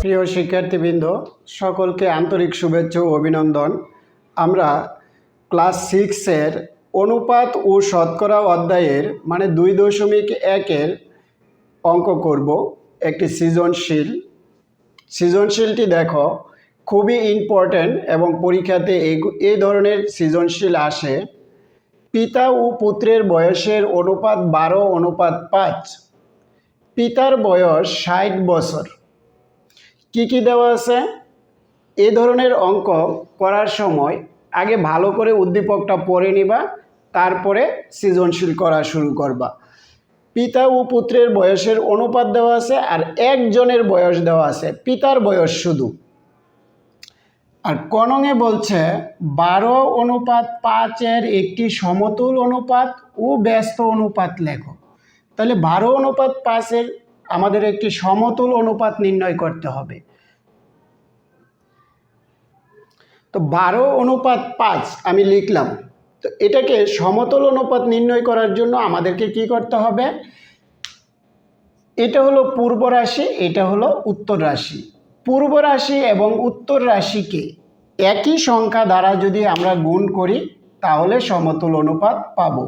প্রিয় শিক্ষার্থীবৃন্দ, সকলকে আন্তরিক শুভেচ্ছা ও অভিনন্দন। আমরা ক্লাস সিক্সের অনুপাত ও শতকরা অধ্যায়ের মানে দুই দশমিক একের অঙ্ক করব। একটি সৃজনশীল। সৃজনশীলটি দেখো, খুবই ইম্পর্ট্যান্ট এবং পরীক্ষাতে এই ধরনের সৃজনশীল আসে। পিতা ও পুত্রের বয়সের অনুপাত বারো, অনুপাত পাঁচ। পিতার বয়স ষাট বছর। কি কি দেওয়া আছে? এ ধরনের অঙ্ক করার সময় আগে ভালো করে উদ্দীপকটা পড়ে নিবা, তারপরে সৃজনশীল করা শুরু করবা। পিতা ও পুত্রের বয়সের অনুপাত দেওয়া আছে আর একজনের বয়স দেওয়া আছে। পিতার বয়স শুধু। আর কনঙে বলছে, বারো অনুপাত পাঁচের একটি সমতুল অনুপাত ও ব্যস্ত অনুপাত লেখো। তাহলে বারো অনুপাত পাঁচের আমাদের একটি সমতুল অনুপাত নির্ণয় করতে হবে। তো বারো অনুপাত পাঁচ আমি লিখলাম। তো এটাকে সমতল অনুপাত নির্ণয় করার জন্য আমাদেরকে কি করতে হবে? এটা হলো পূর্ব রাশি, এটা হলো উত্তর রাশি। পূর্ব রাশি এবং উত্তর রাশিকে একই সংখ্যা দ্বারা যদি আমরা গুণ করি, তাহলে সমতুল অনুপাত পাবো।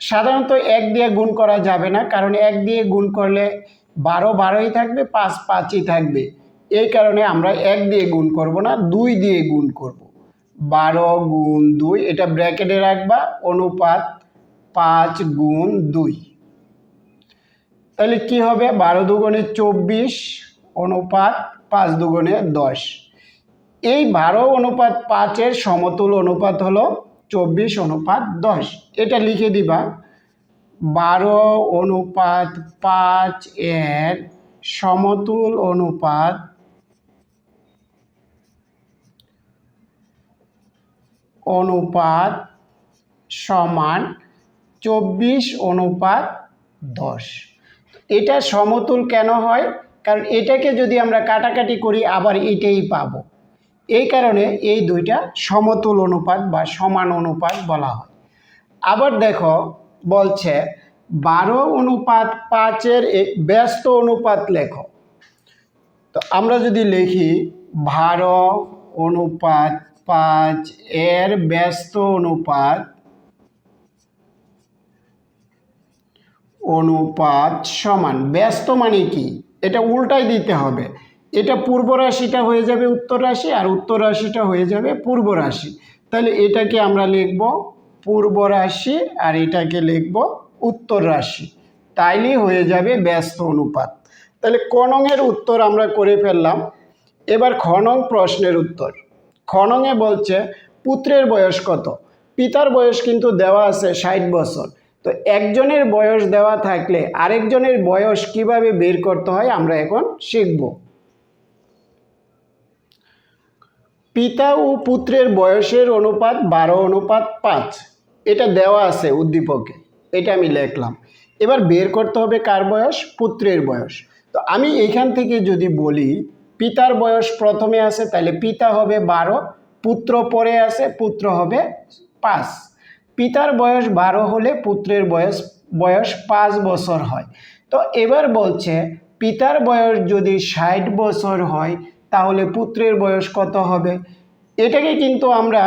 সাধারণত এক দিয়ে গুণ করা যাবে না, কারণ এক দিয়ে গুণ করলে বারো বারোই থাকবে, পাঁচ পাঁচই থাকবে। এই কারণে আমরা এক দিয়ে গুণ করব না, দুই দিয়ে গুণ করব। বারো গুণ দুই, এটা ব্র্যাকেটে রাখবা, অনুপাত পাঁচ গুণ দুই। তাহলে কি হবে? বারো দুগুণে চব্বিশ, অনুপাত পাঁচ দুগুণে দশ। এই বারো অনুপাত পাঁচের সমতুল অনুপাত হলো চব্বিশ অনুপাত দশ। এটা লিখে দিবা। বারো অনুপাত পাঁচ এর সমতুল অনুপাত অনুপাত সমান চব্বিশ অনুপাত দশ। এটা সমতুল কেন হয়? কারণ এটাকে যদি আমরা কাটাকাটি করি, আবার এটাই পাব। এই কারণে এই দুইটা সমতুল অনুপাত বা সমান অনুপাত বলা হয়। আবার দেখো, বলছে বারো অনুপাত পাঁচের ব্যস্ত অনুপাত লেখো। তো আমরা যদি লিখি, বারো অনুপাত পাঁচ এর ব্যস্ত অনুপাত অনুপাত সমান। ব্যস্ত মানে কি? এটা উল্টাই দিতে হবে। এটা পূর্ব রাশিটা হয়ে যাবে উত্তর রাশি আর উত্তর রাশিটা হয়ে যাবে পূর্ব রাশি। তাহলে এটাকে আমরা লিখব পূর্ব রাশি আর এটাকে লিখব উত্তর রাশি। তাইলেই হয়ে যাবে ব্যস্ত অনুপাত। তাহলে কনঙের উত্তর আমরা করে ফেললাম। এবার খনং প্রশ্নের উত্তর। খনঙে বলছে, পুত্রের বয়স কত? পিতার বয়স কিন্তু দেওয়া আছে ষাট বছর। তো একজনের বয়স দেওয়া থাকলে আরেকজনের বয়স কীভাবে বের করতে হয় আমরা এখন শিখব। পিতা ও পুত্রের বয়সের অনুপাত বারো, অনুপাত পাঁচ। এটা দেওয়া আছে উদ্দীপকে। এটা আমি লিখলাম। এবার বের করতে হবে কার বয়স? পুত্রের বয়স। তো আমি এখান থেকে যদি বলি, পিতার বয়স প্রথমে আছে, তাহলে পিতা হবে বারো, পুত্র পরে আছে, পুত্র হবে পাঁচ। পিতার বয়স বারো হলে পুত্রের বয়স বয়স পাঁচ বছর হয়। তো এবার বলছে, পিতার বয়স যদি ষাট বছর হয়, তাহলে পুত্রের বয়স কত হবে? এটাকে কিন্তু আমরা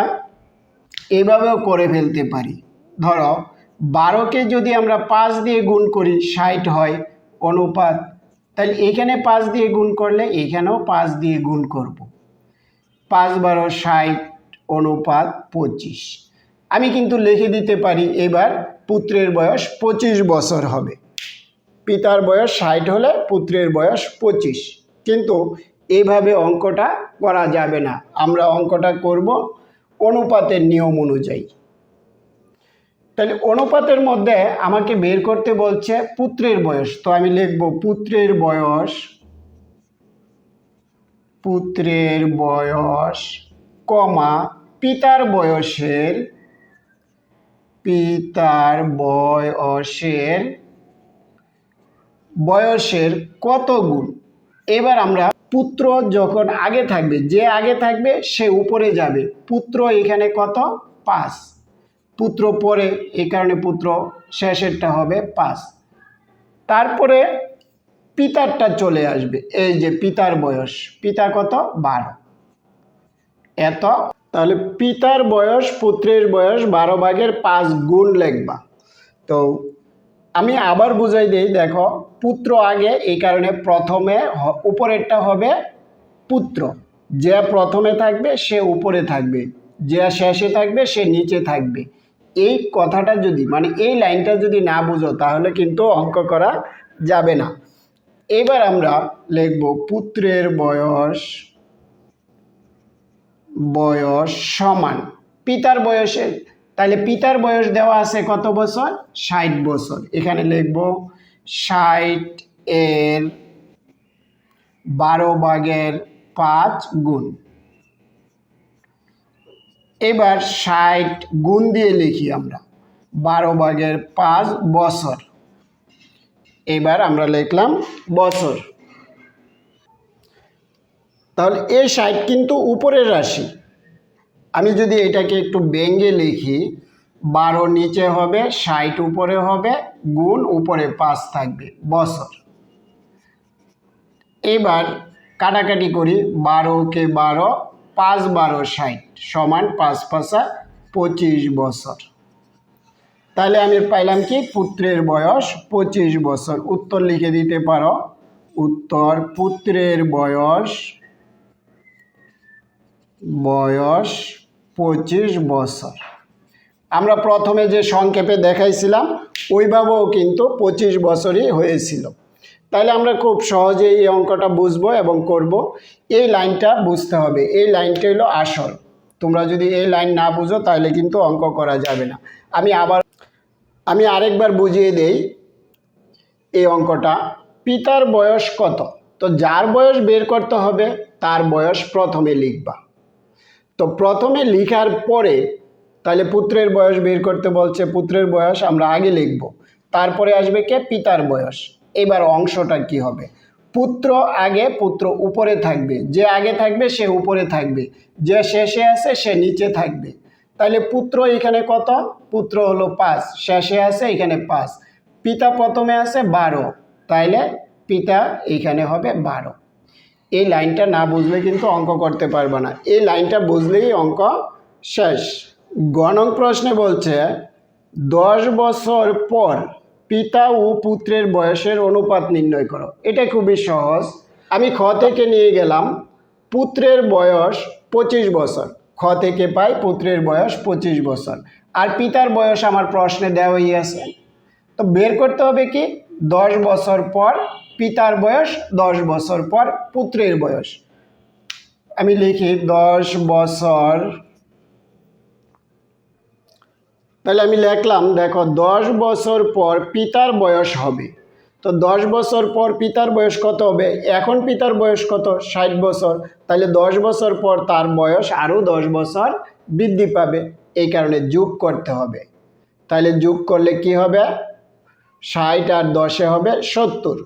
এভাবেও করে ফেলতে পারি। ধরো, বারোকে যদি আমরা পাঁচ দিয়ে গুণ করি, ষাট হয় অনুপাত, তাহলে এখানে পাঁচ দিয়ে গুণ করলে এখানেও পাঁচ দিয়ে গুণ করব। পাঁচ বারো ষাট অনুপাত পঁচিশ। আমি কিন্তু লিখে দিতে পারি এবার পুত্রের বয়স পঁচিশ বছর হবে। পিতার বয়স ষাট হলে পুত্রের বয়স পঁচিশ। কিন্তু এইভাবে অঙ্কটা করা যাবে না। আমরা অঙ্কটা করব অনুপাতের নিয়ম অনুযায়ী। তাহলে অনুপাতের মধ্যে আমাকে বের করতে বলছে পুত্রের বয়স। তো আমি লিখব পুত্রের বয়স পুত্রের বয়স, কমা পিতার বয়সের পিতার বয়সের বয়সের কত গুণ? এবার আমরা পুত্র যখন আগে থাকবে, যে আগে থাকবে সে উপরে যাবে। পুত্র এখানে কত? পাঁচ। পুত্র পরে এই কারণে পুত্র শেষেরটা হবে পাঁচ। তারপরে পিতারটা চলে আসবে, এই যে পিতার বয়স। পিতা কত? বারো। এত তাহলে পিতার বয়স, পুত্রের বয়স বারো ভাগের পাঁচ গুণ লেখবা। তো আমি আবার বুঝাই দিই, দেখো, পুত্র আগে, এই কারণে প্রথমে উপরেরটা হবে পুত্র। যে প্রথমে থাকবে, সে উপরে থাকবে। যে শেষে থাকবে, সে নিচে থাকবে। এই কথাটা যদি মানে এই লাইনটা যদি না বুঝো, তাহলে কিন্তু অঙ্ক করা যাবে না। এবার আমরা লিখব, পুত্রের বয়স বয়স সমান। পিতার বয়সে তাহলে পিতার বয়স দেওয়া আছে কত বছর? ষাট বছর। এখানে লিখব, ষাট এর বারো ভাগের পাঁচ গুণ। এবার ষাট গুণ দিয়ে লিখি আমরা। বারো ভাগের পাঁচ বছর। এবার আমরা লিখলাম বছর। তাহলে এই ষাট কিন্তু উপরের রাশি। আমি যদি এটাকে একটু ব্যঙ্গে লিখি, বারো নিচে হবে, ষাট উপরে হবে, গুণ উপরে পাঁচ থাকবে বছর। এবার কাটাকাটি করি, বারোকে বারো, পাঁচ বারো ষাট, সমান পাঁচ পাঁচা পঁচিশ বছর। তাহলে আমি পাইলাম কি, পুত্রের বয়স পঁচিশ বছর। উত্তর লিখে দিতে পারো। উত্তর, পুত্রের বয়স বয়স পঁচিশ বছর। আমরা প্রথমে যে সংক্ষেপে দেখাইছিলাম, ওইভাবেও কিন্তু পঁচিশ বছরই হয়েছিল। তাহলে আমরা খুব সহজেই এই অঙ্কটা বুঝব এবং করব। এই লাইনটা বুঝতে হবে। এই লাইনটা হলো আসল। তোমরা যদি এই লাইন না বুঝো তাহলে কিন্তু অঙ্ক করা যাবে না। আমি আবার, আমি আরেকবার বুঝিয়ে দেই এই অঙ্কটা। পিতার বয়স কত? তো যার বয়স বের করতে হবে, তার বয়স প্রথমে লিখবা। তো প্রথমে লিখার পরে তাহলে পুত্রের বয়স বের করতে বলছে, পুত্রের বয়স আমরা আগে লিখব। তারপরে আসবে কে? পিতার বয়স। এবার অংশটা কি হবে? পুত্র আগে, পুত্র উপরে থাকবে। যে আগে থাকবে, সে উপরে থাকবে। যে শেষে আছে, সে নিচে থাকবে। তাহলে পুত্র এখানে কত? পুত্র হলো পাঁচ। শেষে আছে, এখানে পাঁচ। পিতা প্রথমে আছে বারো। তাইলে পিতা এখানে হবে বারো। এই লাইনটা না বুঝলে কিন্তু অঙ্ক করতে পারবে না। এই লাইনটা বুঝলেই অঙ্ক শেষ। গণং প্রশ্নে বলছে, দশ বছর পর পিতা ও পুত্রের বয়সের অনুপাত নির্ণয় করো। এটা খুবই সহজ। আমি খ থেকে নিয়ে গেলাম, পুত্রের বয়স পঁচিশ বছর। খ থেকে পাই, পুত্রের বয়স পঁচিশ বছর। আর পিতার বয়স আমার প্রশ্নে দেওয়াই আছে। তো বের করতে হবে কি? দশ বছর পর পিতার বয়স দশ বছর পর পুত্রের বয়স। আমি লিখি দশ বছর। তাহলে আমি লিখলাম, দেখো, দশ বছর পর পিতার বয়স হবে। তো দশ বছর পর পিতার বয়স কত হবে? এখন পিতার বয়স কত? ষাট বছর। তাহলে দশ বছর পর তার বয়স আরও দশ বছর বৃদ্ধি পাবে। এই কারণে যোগ করতে হবে। তাহলে যোগ করলে কি হবে? ষাট আর দশে হবে সত্তর।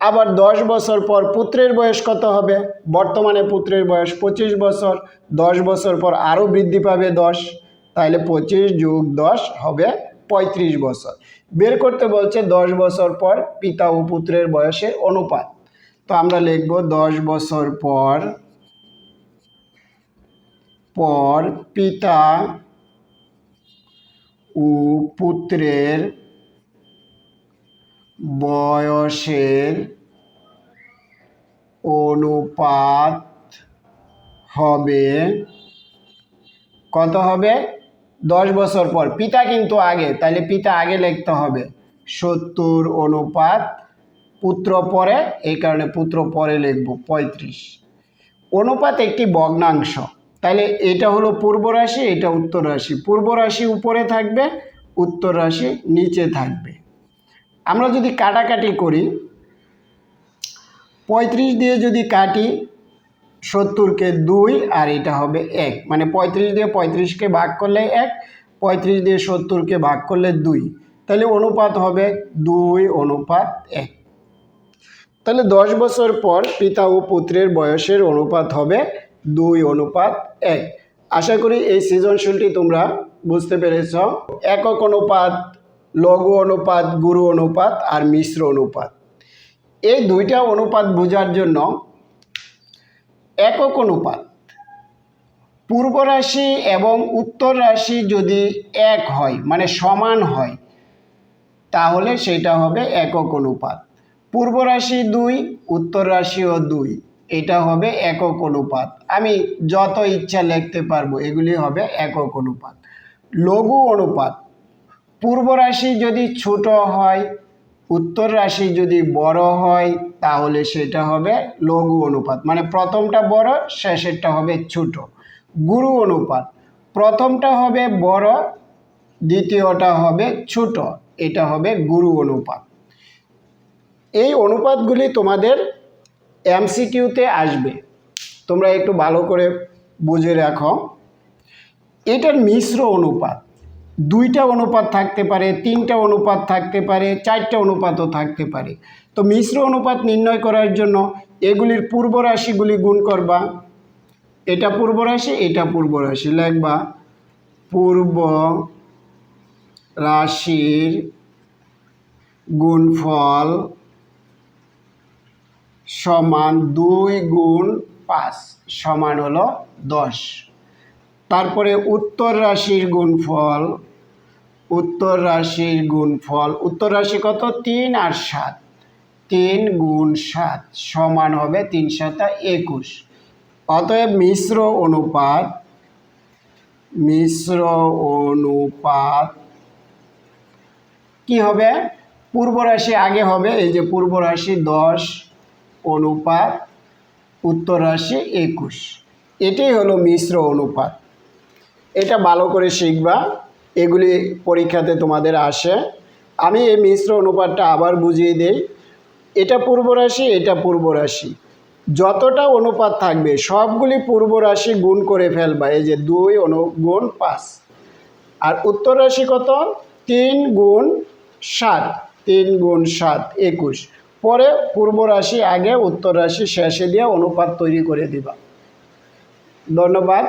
আবার দশ বছর পর পুত্রের বয়স কত হবে? বর্তমানে পুত্রের বয়স পঁচিশ বছর, দশ বছর পর আরও বৃদ্ধি পাবে দশ, তাহলে পঁচিশ যোগ দশ হবে পঁয়ত্রিশ বছর। বের করতে বলছে দশ বছর পর পিতা ও পুত্রের বয়সের অনুপাত। তো আমরা লিখব দশ বছর পর পর পিতা ও পুত্রের বয়সের অনুপাত হবে কত হবে? দশ বছর পর। পিতা কিন্তু আগে তাহলে পিতা আগে লিখতে হবে। সত্তর অনুপাত পুত্র পরে, এই কারণে পুত্র পরে লিখব, পঁয়ত্রিশ। অনুপাত একটি ভগ্নাংশ। তাহলে এটা হলো পূর্ব রাশি, এটা উত্তর রাশি। পূর্ব রাশি উপরে থাকবে, উত্তর রাশি নিচে থাকবে। আমরা যদি কাটাকাটি করি, পঁয়ত্রিশ দিয়ে যদি কাটি, সত্তরকে দুই আর এটা হবে এক। মানে পঁয়ত্রিশ দিয়ে পঁয়ত্রিশকে ভাগ করলে এক, পঁয়ত্রিশ দিয়ে সত্তরকে ভাগ করলে দুই। তাহলে অনুপাত হবে দুই অনুপাত এক। তাহলে দশ বছর পর পিতা ও পুত্রের বয়সের অনুপাত হবে দুই অনুপাত এক। আশা করি এই সৃজনশীলটি তোমরা বুঝতে পেরেছ। একক অনুপাত লঘু অনুপাত, গুরু অনুপাত আর মিশ্র অনুপাত। এই দুইটা অনুপাত বোঝার জন্য একক অনুপাত। পূর্ব রাশি এবং উত্তর রাশি যদি এক হয় মানে সমান হয়, তাহলে সেটা হবে একক অনুপাত। পূর্ব রাশি দুই, উত্তর রাশিও দুই, এটা হবে একক অনুপাত। আমি যত ইচ্ছা লিখতে পারব, এগুলি হবে একক অনুপাত। লঘু অনুপাত পূর্ব রাশি যদি ছোট হয়, উত্তর রাশি যদি বড় হয়, তাহলে সেটা হবে লঘু অনুপাত। মানে প্রথমটা বড়, শেষেরটা হবে ছোট। গুরু অনুপাত। প্রথমটা হবে বড়, দ্বিতীয়টা হবে ছোট। এটা হবে গুরু অনুপাত। এই অনুপাতগুলি তোমাদের এমসিকিউতে আসবে। তোমরা একটু ভালো করে বুঝে রাখো। এটার মিশ্র অনুপাত। দুইটা অনুপাত থাকতে পারে, তিনটা অনুপাত থাকতে পারে, চারটা অনুপাতও থাকতে পারে। তো মিশ্র অনুপাত নির্ণয় করার জন্য এগুলির পূর্ব রাশিগুলি গুণ করবা। এটা পূর্ব রাশি, এটা পূর্ব রাশি। লিখবা, পূর্ব রাশির গুণফল সমান দুই গুণ পাঁচ, সমান হলো দশ। তারপরে উত্তর রাশির গুণফল, উত্তর রাশির গুণফল, উত্তর রাশি কত? তিন আর সাত। তিন গুণ সাত সমান হবে তিন সাতা একুশ। অতএব মিশ্র অনুপাত মিশ্র অনুপাত কি হবে? পূর্ব রাশি আগে হবে, এই যে পূর্ব রাশি দশ অনুপাত, উত্তর রাশি একুশ। এটাই হলো মিশ্র অনুপাত। এটা ভালো করে শিখবা। এগুলি পরীক্ষাতে তোমাদের আসে। আমি এই মিশ্র অনুপাতটা আবার বুঝিয়ে দেই। এটা পূর্ব রাশি, এটা পূর্ব রাশি। যতটা অনুপাত থাকবে, সবগুলি পূর্ব রাশি গুণ করে ফেলবা। এই যে দুই অনু, গুণ পাঁচ। আর উত্তর রাশি কত? তিন গুণ সাত। তিন গুণ সাত, একুশ। পরে পূর্ব রাশি আগে, উত্তর রাশি শেষে দিয়ে অনুপাত তৈরি করে দিবা। ধন্যবাদ।